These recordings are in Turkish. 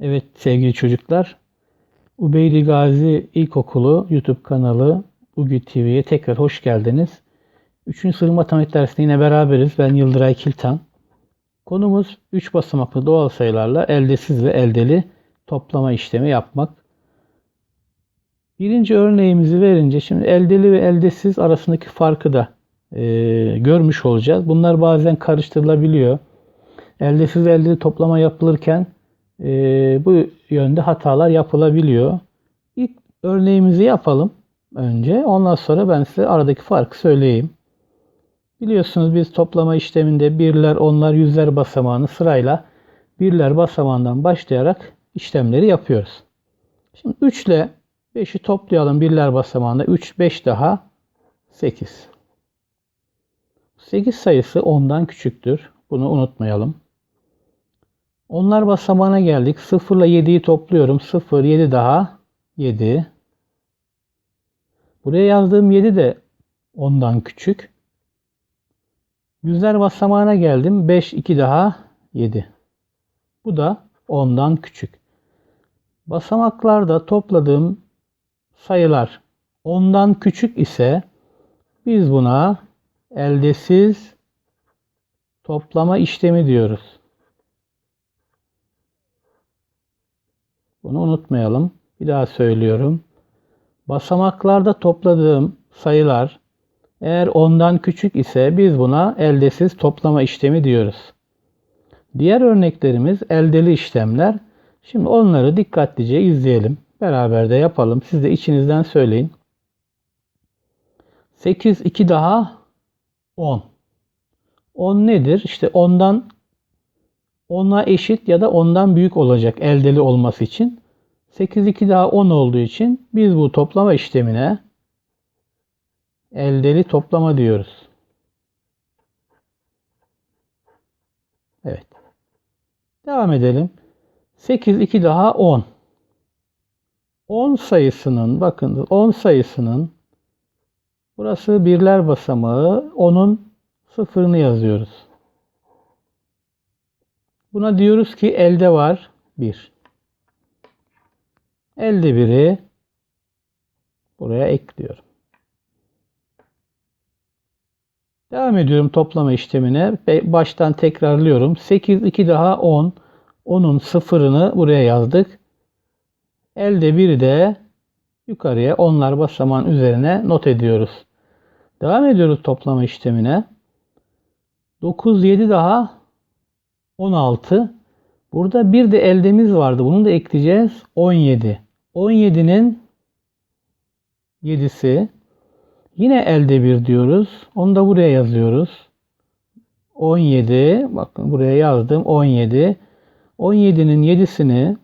Evet sevgili çocuklar, Ubeyli Gazi İlkokulu YouTube kanalı Ugi TV'ye tekrar hoş geldiniz. 3. sınıf matematik dersinde yine beraberiz. Ben Yıldıray Kiltan. Konumuz 3 basamaklı doğal sayılarla eldesiz ve eldeli toplama işlemi yapmak. Birinci örneğimizi verince şimdi eldeli ve eldesiz arasındaki farkı da e, görmüş olacağız. Bunlar bazen karıştırılabiliyor. Eldesiz ve eldeli toplama yapılırken e, bu yönde hatalar yapılabiliyor. İlk örneğimizi yapalım önce. Ondan sonra ben size aradaki farkı söyleyeyim. Biliyorsunuz biz toplama işleminde birler, onlar, yüzler basamağını sırayla birler basamağından başlayarak işlemleri yapıyoruz. Şimdi 3 ile 5'i toplayalım birler basamağında. 3, 5 daha 8. 8 sayısı 10'dan küçüktür. Bunu unutmayalım. Onlar basamağına geldik. 0 ile 7'yi topluyorum. 0, 7 daha 7. Buraya yazdığım 7 de 10'dan küçük. Yüzler basamağına geldim. 5, 2 daha 7. Bu da 10'dan küçük. Basamaklarda topladığım sayılar 10'dan küçük ise biz buna eldesiz toplama işlemi diyoruz. Bunu unutmayalım. Bir daha söylüyorum. Basamaklarda topladığım sayılar eğer ondan küçük ise biz buna eldesiz toplama işlemi diyoruz. Diğer örneklerimiz eldeli işlemler. Şimdi onları dikkatlice izleyelim. Beraber de yapalım. Siz de içinizden söyleyin. 8, 2 daha 10. 10 nedir? İşte ondan 10'a eşit ya da ondan büyük olacak eldeli olması için. 8, 2 daha 10 olduğu için biz bu toplama işlemine eldeli toplama diyoruz. Evet. Devam edelim. 8, 2 daha 10. 10 sayısının, bakın 10 sayısının burası birler basamağı, onun sıfırını yazıyoruz. Buna diyoruz ki elde var 1. Elde biri buraya ekliyorum. Devam ediyorum toplama işlemine. Baştan tekrarlıyorum. 8, 2 daha 10. 10'un sıfırını buraya yazdık. Elde bir de yukarıya onlar basamağın üzerine not ediyoruz. Devam ediyoruz toplama işlemine. 9, 7 daha 16. Burada bir de eldemiz vardı. Bunu da ekleyeceğiz. 17. 17'nin 7'si. Yine elde bir diyoruz. Onu da buraya yazıyoruz. 17. Bakın buraya yazdım. 17. 17'nin 7'sini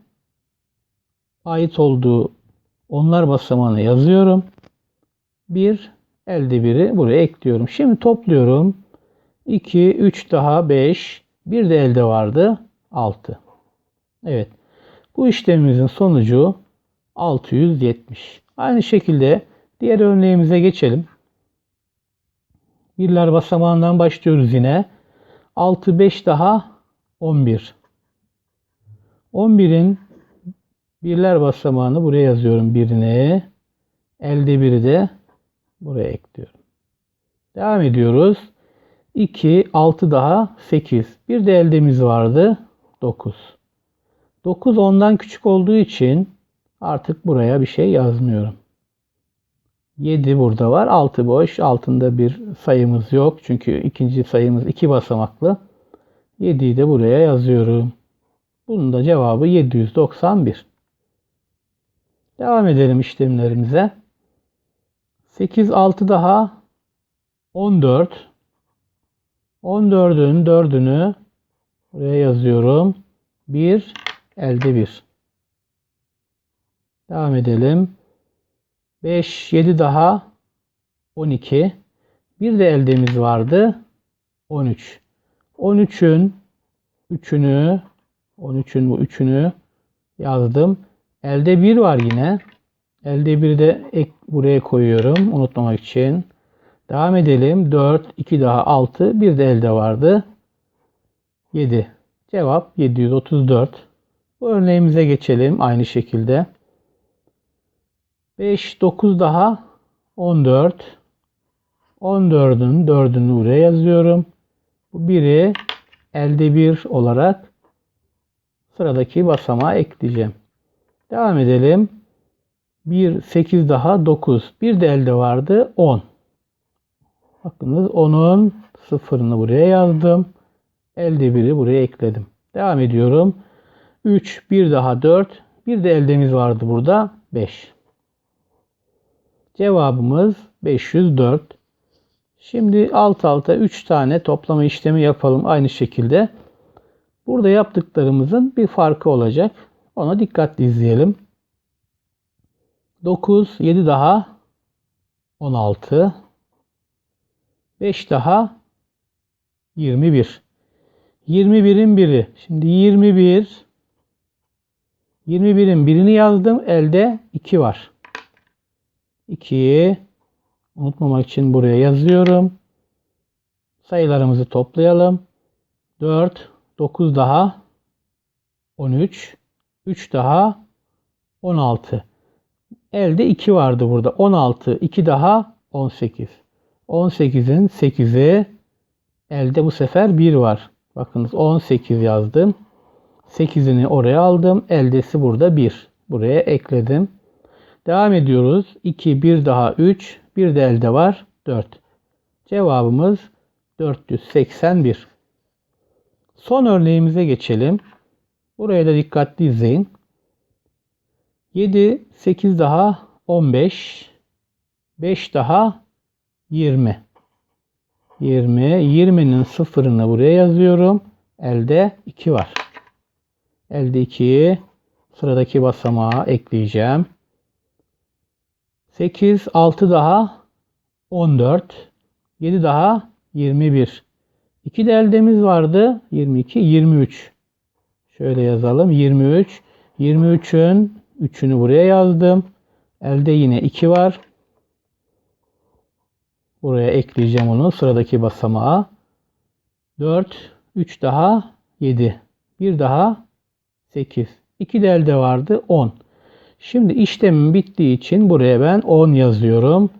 ait olduğu onlar basamağına yazıyorum. Bir elde biri buraya ekliyorum. Şimdi topluyorum. 2, 3 daha 5. Bir de elde vardı. 6. Evet. Bu işlemimizin sonucu 670. Aynı şekilde diğer örneğimize geçelim. Birler basamağından başlıyoruz yine. 6, 5 daha 11. 11'in birler basamağını buraya yazıyorum birini. Elde biri de buraya ekliyorum. Devam ediyoruz. 2, 6 daha 8. Bir de eldemiz vardı. 9. 9 ondan küçük olduğu için artık buraya bir şey yazmıyorum. 7 burada var. 6 boş. Altında bir sayımız yok. Çünkü ikinci sayımız 2 basamaklı. 7'yi de buraya yazıyorum. Bunun da cevabı 791. Devam edelim işlemlerimize. 8, 6 daha 14. 14'ün 4'ünü buraya yazıyorum. 1 elde 1. Devam edelim. 5, 7 daha 12. Bir de eldemiz vardı. 13. 13'ün 3'ünü 13'ün bu 3'ünü yazdım. Elde 1 var yine. Elde 1 de ek buraya koyuyorum unutmamak için. Devam edelim. 4, 2 daha 6. Bir de elde vardı. 7. Cevap 734. Bu örneğimize geçelim aynı şekilde. 5, 9 daha 14. 14'ün 4'ünü buraya yazıyorum. Bu 1'i elde 1 olarak sıradaki basamağa ekleyeceğim. Devam edelim. 1, 8 daha 9. Bir de elde vardı 10. Bakınız 10'un sıfırını buraya yazdım. Elde 1'i buraya ekledim. Devam ediyorum. 3, bir daha 4. Bir de eldemiz vardı burada 5. Cevabımız 504. Şimdi alt alta 3 tane toplama işlemi yapalım aynı şekilde. Burada yaptıklarımızın bir farkı olacak. Ona dikkatli izleyelim. 9, 7 daha 16. 5 daha 21. 21'in biri. Şimdi 21 21'in birini yazdım. Elde 2 var. 2'yi unutmamak için buraya yazıyorum. Sayılarımızı toplayalım. 4, 9 daha 13, 3 daha 16. Elde 2 vardı burada. 16, 2 daha 18. 18'in 8'i elde bu sefer 1 var. Bakınız 18 yazdım. 8'ini oraya aldım. Eldesi burada 1. Buraya ekledim. Devam ediyoruz. 2, 1 daha 3. Bir de elde var 4. Cevabımız 481. Son örneğimize geçelim. Buraya da dikkatli izleyin. 7, 8 daha 15. 5 daha 20. 20. 20'nin sıfırını buraya yazıyorum. Elde 2 var. Elde 2'yi sıradaki basamağa ekleyeceğim. 8, 6 daha 14. 7 daha 21. 2 de eldemiz vardı. 22, 23. Şöyle yazalım. 23. 23'ün 3'ünü buraya yazdım. Elde yine 2 var. Buraya ekleyeceğim onu sıradaki basamağa. 4, 3 daha 7. 1 daha 8. 2 de elde vardı 10. Şimdi işlemim bittiği için buraya ben 10 yazıyorum.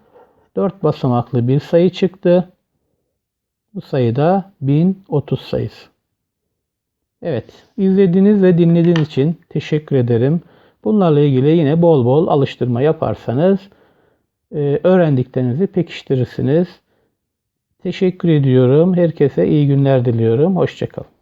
4 basamaklı bir sayı çıktı. Bu sayı da 1030 sayısı. Evet, izlediğiniz ve dinlediğiniz için teşekkür ederim. Bunlarla ilgili yine bol bol alıştırma yaparsanız e, öğrendiklerinizi pekiştirirsiniz. Teşekkür ediyorum. Herkese iyi günler diliyorum. Hoşçakalın.